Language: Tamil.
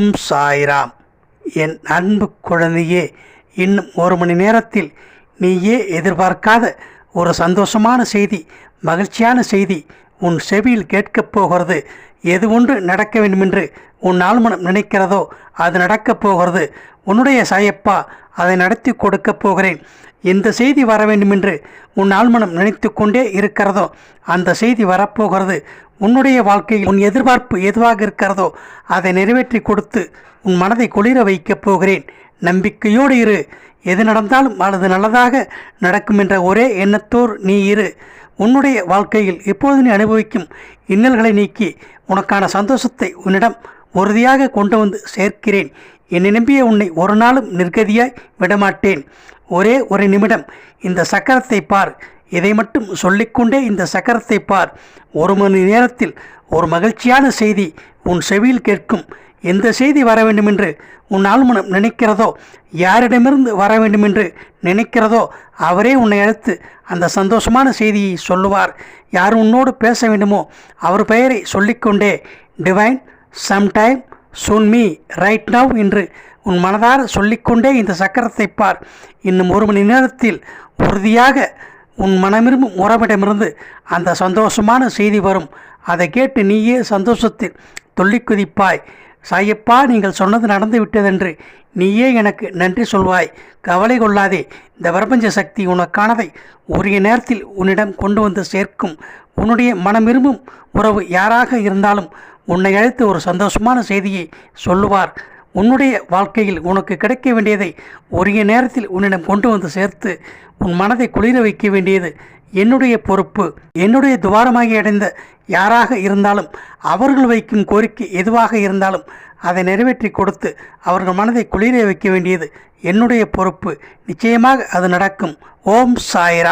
ஓம் சாய்ராம். என் அன்பு குழந்தையே இன்னும் ஒரு மணி நேரத்தில் நீயே எதிர்பார்க்காத ஒரு சந்தோஷமான செய்தி மகிழ்ச்சியான செய்தி உன் செவியில் கேட்கப் போகிறது. எது ஒன்று நடக்க வேண்டுமென்று உன் ஆழ்மனம் நினைக்கிறதோ அது நடக்கப் போகிறது. உன்னுடைய சாயப்பா அதை நடத்தி கொடுக்கப் போகிறேன். எந்த செய்தி வர வேண்டுமென்று உன் ஆழ்மனம் நினைத்து கொண்டே இருக்கிறதோ அந்த செய்தி வரப்போகிறது. உன்னுடைய வாழ்க்கையில் உன் எதிர்பார்ப்பு எதுவாக இருக்கிறதோ அதை நிறைவேற்றி கொடுத்து உன் மனதை குளிர வைக்கப் போகிறேன். நம்பிக்கையோடு இரு. எது நடந்தாலும் அது நல்லதாக நடக்கும் என்ற ஒரே எண்ணத்தோர் நீ இரு. உன்னுடைய வாழ்க்கையில் இப்போது நீ அனுபவிக்கும் இன்னல்களை நீக்கி உனக்கான சந்தோஷத்தை உன்னிடம் உறுதியாக கொண்டு வந்து சேர்க்கிறேன். என்னை நம்பிய உன்னை ஒரு நாளும் நிர்கதியாய் விடமாட்டேன். ஒரே ஒரு நிமிடம் இந்த சக்கரத்தை பார். இதை மட்டும் சொல்லிக்கொண்டே இந்த சக்கரத்தை பார். ஒரு மணி நேரத்தில் ஒரு மகிழ்ச்சியான செய்தி உன் செவியில் கேட்கும். எந்த செய்தி வர வேண்டுமென்று உன் ஆழ்மனம் நினைக்கிறதோ யாரிடமிருந்து வர வேண்டுமென்று நினைக்கிறதோ அவரே உன்னை அழைத்து அந்த சந்தோஷமான செய்தியை சொல்லுவார். யார் உன்னோடு பேச வேண்டுமோ அவர் பெயரை சொல்லிக்கொண்டே divine sometime soon me right now என்று உன் மனதார சொல்லிக்கொண்டே இந்த சக்கரத்தை பார். இன்னும் ஒரு மணி நேரத்தில் உறுதியாக உன் மனமிரும்பும் உறவிடமிருந்து அந்த சந்தோஷமான செய்தி வரும். அதை கேட்டு நீயே சந்தோஷத்தில் துள்ளிக் குதிப்பாய் சாயப்பா நீங்கள் சொன்னது நடந்து விட்டதென்று நீயே எனக்கு நன்றி சொல்வாய். கவலை கொள்ளாதே இந்த பிரபஞ்ச சக்தி உனக்கானதை உரிய நேரத்தில் உன்னிடம் கொண்டு வந்து சேர்க்கும். உன்னுடைய மனம் விரும்பும் உறவு யாராக இருந்தாலும் உன்னை அழைத்து ஒரு சந்தோஷமான செய்தியை சொல்லுவார். உன்னுடைய வாழ்க்கையில் உனக்கு கிடைக்க வேண்டியதை உரிய நேரத்தில் உன்னிடம் கொண்டு வந்து சேர்த்து உன் மனதை குளிர வைக்க வேண்டியது என்னுடைய பொறுப்பு என்னுடைய துவாரமாகி அடைந்த யாராக இருந்தாலும் அவர்கள் வைக்கும் கோரிக்கை எதுவாக இருந்தாலும் அதை நிறைவேற்றி கொடுத்து அவர்கள் மனதை குளிர வைக்க வேண்டியது என்னுடைய பொறுப்பு. நிச்சயமாக அது நடக்கும். ஓம் சாய்ரா